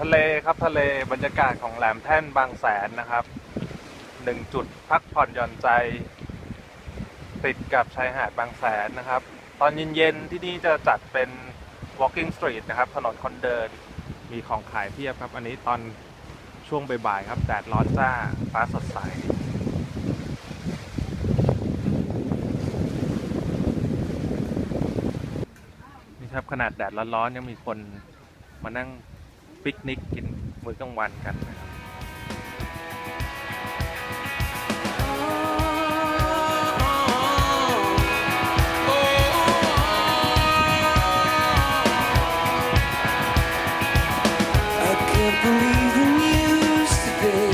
ทะเลครับทะเลบรรยากาศของแหลมแท่นบางแสนนะครับหนึ่งจุดพักผ่อนหย่อนใจ ติดกับชายหาดบางแสนนะครับ ตอนเย็นๆที่นี่จะจัดเป็น walking street นะครับ ถนนคนเดินมีของขายเพียบครับ อันนี้ตอนช่วงบ่ายๆครับแดดร้อนจ้าฟ้าสดใสนี่ครับขนาดแดดร้อนๆยังมีคนมานั่ง ปิกนิกกินมื้อกลางวันกันนะครับ I can't believe the news today.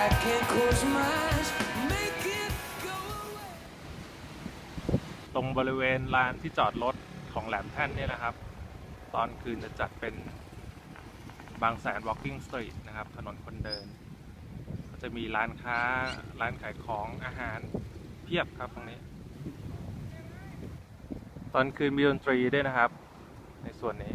I can't close my eyes, make it go away. ตรงบริเวณลานที่จอดรถของแหลมแท่นเนี่ยนะครับ ตอนคืนจะจัดเป็นบางแสน walking street นะครับ ถนนคนเดิน ก็จะมีร้านค้าร้านขายของอาหารเพียบครับตรงนี้ ตอนคืนมีดนตรีด้วยนะครับ ในส่วนนี้